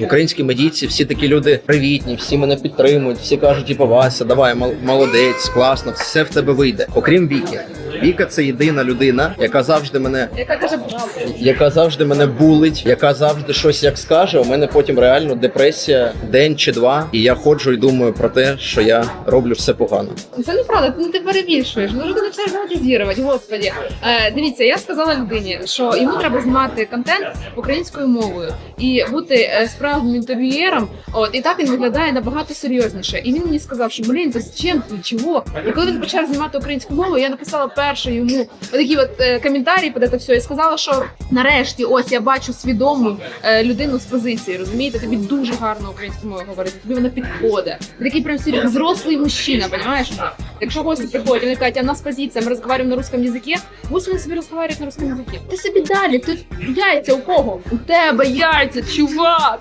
Українські медійці всі такі люди привітні, всі мене підтримують, всі кажуть, типу, Вася, давай, мол- молодець, класно, все в тебе вийде. Окрім Віки. Віка це єдина людина, яка завжди мене Яка каже яка завжди мене булить, яка завжди щось як скаже. У мене потім реально депресія день чи два, і я ходжу і думаю про те, що я роблю все погано. Це неправда, ти, не ти перебільшуєш. Ну ти починаєш монетизувати, господі. Е, дивіться, я сказала людині, що йому треба знімати контент українською мовою і бути е, справжнім інтерв'юєром. От і так він виглядає набагато серйозніше. І він мені сказав, що блін, то чим ти чого? І коли він почав знімати українську мову, я написала перше йому такі от е, коментарі під це все і сказала, що нарешті, ось я бачу свідому е, людину з позиції. Розумієте, тобі дуже гарно українською мовою говорити. Тобі вона підходить. Ти такий прям серйозний, взрослий мужчина, розумієш? Якщо гості приходять, вони кажуть, а у нас позиція, ми розмовляємо на русском язикі, пусть вони собі розмовляють на русском язикі. Ти собі далі, ти яйця у кого? У тебе яйця, чувак!